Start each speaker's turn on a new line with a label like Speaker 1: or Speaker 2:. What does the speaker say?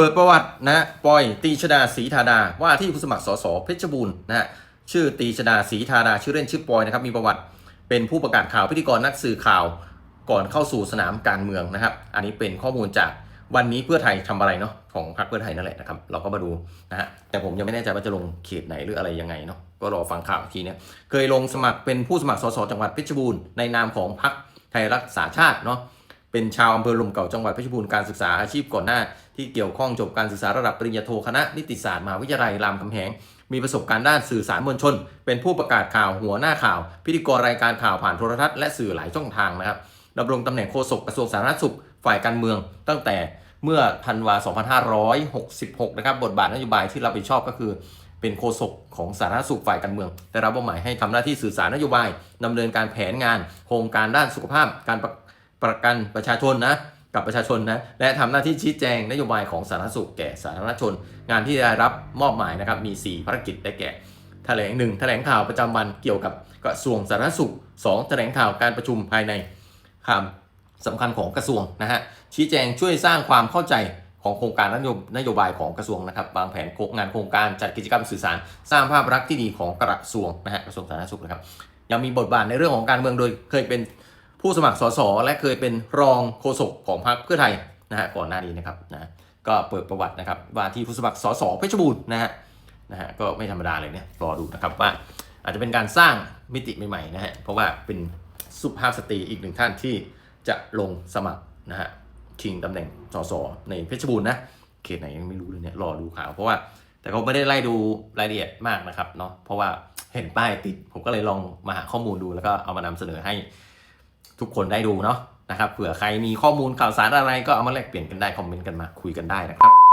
Speaker 1: เปิดประวัตินะปอยตีชดาศรีธาดา ว่าที่ผู้สมัครสสเพชรบูรณ์นะฮะชื่อตีชดาศรีธาดา ชื่อเล่นชื่อปอยนะครับมีประวัติเป็นผู้ประกาศข่าวพิธีกรนักสื่อข่าวก่อนเข้าสู่สนามการเมืองนะครับ อันนี้เป็นข้อมูลจากวันนี้เพื่อไทยทำอะไรเนาะของพรรคเพื่อไทยนั่นแหละนะครับเราก็มาดูนะฮะแต่ผมยังไม่แน่ใจว่าจะลงเขตไหนหรืออะไรยังไงเนาะก็รอฟังข่าวทีเนี่ยเคยลงสมัครเป็นผู้สมัครสสจังหวัดเพชรบูรณ์ในนามของพรรคไทยรักษาชาติเนาะ เป็นชาวอำเภอลมเก่าจังหวัดเพชรบูรณ์การศึกษาอาชีพก่อนหน้า ที่เกี่ยวข้องจบการศึกษาระดับปริญญาโทคณะนิติศาสตร์มหาวิทยาลัยรามคำแหงมีประสบการณ์ด้านสื่อสารมวลชน เป็นผู้ประกาศข่าวหัวหน้าข่าว พิธีกรรายการข่าวผ่านโทรทัศน์และสื่อหลายช่องทางนะครับดำรงตำแหน่งโฆษกกระทรวงสาธารณสุข ฝ่ายการเมือง ตั้งแต่เมื่อธันวา 2566 นะครับ บทบาทนโยบายที่รับผิดชอบก็คือ เป็นโฆษกของสาธารณสุขฝ่ายการเมือง ได้รับมอบหมายให้ทำหน้าที่สื่อสารนโยบายดำเนินการแผนงาน โครงการด้านสุขภาพ การ ประกันประชาชนนะกับประชาชนนะและทำหน้าที่ชี้แจงนโยบายของสาธารณสุขแก่สาธารณชน งานที่ได้รับมอบหมายนะครับมี 4 ภารกิจได้แก่แถลง1แถลงข่าวประจำวันเกี่ยวกับกระทรวงสาธารณสุข 2 แถลงข่าวการประชุมภายในความสำคัญของกระทรวงนะฮะชี้แจงช่วยสร้างความเข้าใจของโครงการนโยบายของกระทรวงนะครับวางแผนงงานโครงการจัดกิจกรรมสื่อสาร สร้างภาพลักษณ์ที่ดีของกระทรวงนะฮะกระทรวงสาธารณสุขนะครับยังมีบทบาทในเรื่องของการเมืองโดยเคยเป็น ผู้สมัครสสและเคยเป็นรองโฆษกของพรรคเพื่อไทยนะฮะก่อนหน้านี้นะครับนะก็เปิดประวัตินะครับว่าที่ผู้สมัครสสเพชรบูรณ์นะฮะนะฮะก็ไม่ธรรมดาเลยเนี่ยรอดูนะครับว่าอาจจะเป็นการสร้างมิติใหม่ๆนะฮะเพราะว่าเป็นสุภาพสตรีอีกหนึ่งท่านที่จะลงสมัครนะฮะชิงตำแหน่งสสในเพชรบูรณ์นะเขตไหนยังไม่รู้เลยเนี่ยรอดูข่าวเพราะว่าแต่เขาไม่ได้ไล่ดูรายละเอียดมากนะครับเนาะเพราะว่าเห็นป้ายติดผมก็เลยลองมาหาข้อมูลดูแล้วก็เอามานำเสนอให้ ทุกคนได้ดูเนาะนะครับเผื่อใครมีข้อมูลข่าวสารอะไรก็เอามาแลกเปลี่ยนกันได้คอมเมนต์กันมาคุยกันได้นะครับ